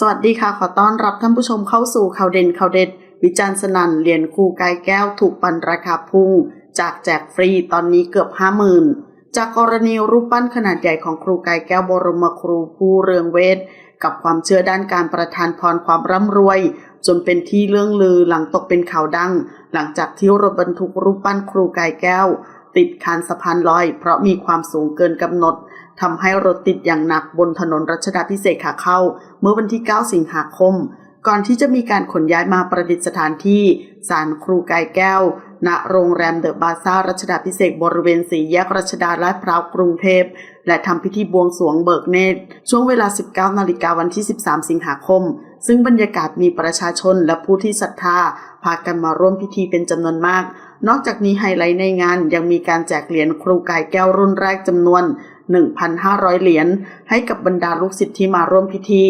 สวัสดีค่ะ ขอต้อนรับท่านผู้ชมเข้าสู่ข่าวเด่นข่าวเด็ด วิจารณ์สนันเหรียญครูกายแก้วถูกปั่นราคาพุ่ง จากแจกฟรีตอนนี้เกือบห้าหมื่นจากกรณีรูปปั้นขนาดใหญ่ของครูกายแก้วบรมครูผู้เรืองเวท กับความเชื่อด้านการประทานพรความร่ำรวย จนเป็นที่เรื่องลือหลังตกเป็นข่าวดัง หลังจากที่รถบรรทุกรูปปั้นครูกายแก้ว ติดคานสะพานลอย เพราะมีความสูงเกินกำหนด ทำให้รถติดอย่างหนักบนถนนรัชดาพิเศษกขาเข้า เมื่อวันที่ 9 สิงหาคม ก่อนที่จะมีการขนย้ายมาประดิษฐานที่ศาลครูกายแก้ว ณ โรงแรมเดอะบาซ่ารัชดาพิเศษกบริเวณสี่แยกรัชดาลาดพร้าวกรุงเทพ และทำพิธีบวงสรวงเบิกเนตร ช่วงเวลา 19 นาฬิกาวันที่ 13 สิงหาคม ซึ่งบรรยากาศมีประชาชนและผู้ที่ศรัทธา พากันมาร่วมพิธีเป็นจำนวนมาก นอกจากนี้ไฮไลท์ในงานยังมีการแจกเหรียญครูกายแก้วรุ่นแรกจำนวน 1,500 เหรียญให้กับบรรดาลูกศิษย์ที่มาร่วมพิธี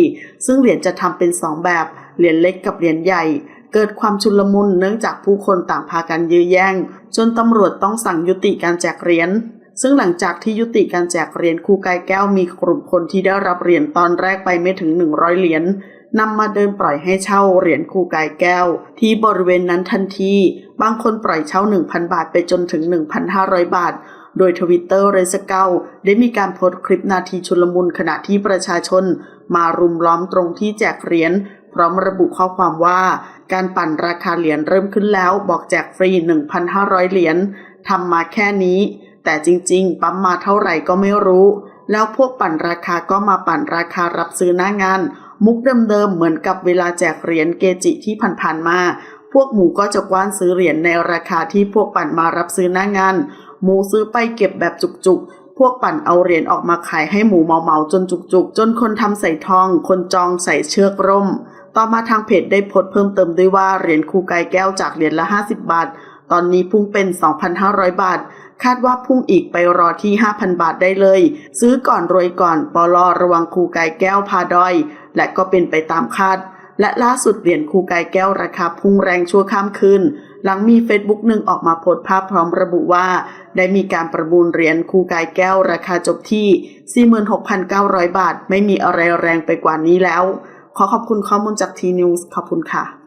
ซึ่งเหรียญจะทำเป็น2แบบ เหรียญเล็กกับเหรียญใหญ่ เกิดความชุลมุนเนื่องจากผู้คนต่างพากันยื้อแย่ง จนตำรวจต้องสั่งยุติการแจกเหรียญซึ่งหลังจากที่ยุติการแจกเหรียญครูกายแก้วมีกลุ่มคนที่ได้รับเหรียญตอนแรกไปไม่ถึง 100 เหรียญ นำมาเดินปล่อยให้เช่าเหรียญครูกายแก้ว ที่บริเวณนั้นทันที บางคนปล่อยเช่า 1,000 บาทไปจนถึง 1,500 บาท โดยทวิตเตอร์เรสเกลได้มีการโพสต์คลิปนาทีชุลมุนขณะที่ประชาชน มารุมล้อมตรงที่แจกเหรียญพร้อมระบุข้อความว่า การปั่นราคาเหรียญเริ่มขึ้นแล้ว บอกแจกฟรี 1,500 เหรียญทำมาแค่นี้ แต่จริงๆ ปั๊มมาเท่าไหร่ก็ไม่รู้ แล้วพวกปั่นราคาก็มาปั่นราคารับซื้อหน้างาน มุกเดิมๆเหมือนกับเวลาแจกเหรียญเกจิที่ผ่านๆมา พวกหมูก็จะกว้านซื้อเหรียญในราคาที่พวกปั่นมารับซื้อหน้างาน หมูซื้อไปเก็บแบบจุกๆ พวกปั่นเอาเหรียญออกมาขายให้หมูเมาๆจนจุกๆ จนคนทำใส่ทอง คนจองใส่เชือกร่ม ต่อมาทางเพจได้โพสต์เพิ่มเติมด้วยว่าเหรียญครูกแก้วจากเหรียญละ 50 บาท ตอนนี้พุ่งเป็น 2,500 บาทคาดว่าพุ่งอีกไปรอที่ 5,000 บาทได้เลย ซื้อก่อนรวยก่อน ปลอระวังครูกายแก้วพาดอย และก็เป็นไปตามคาด และล่าสุดเหรียญครูกายแก้วราคาพุ่งแรงชั่วข้ามคืนหลังมีเฟซบุ๊กหนึ่งออกมาโพสต์ภาพพร้อมระบุว่า ได้มีการประมูลเหรียญครูกายแก้วราคาจบที่ 46,900 บาท ไม่มีอะไรแรงไปกว่านี้แล้ว ขอขอบคุณข้อมูลจากทีนิวส์ขอบคุณค่ะ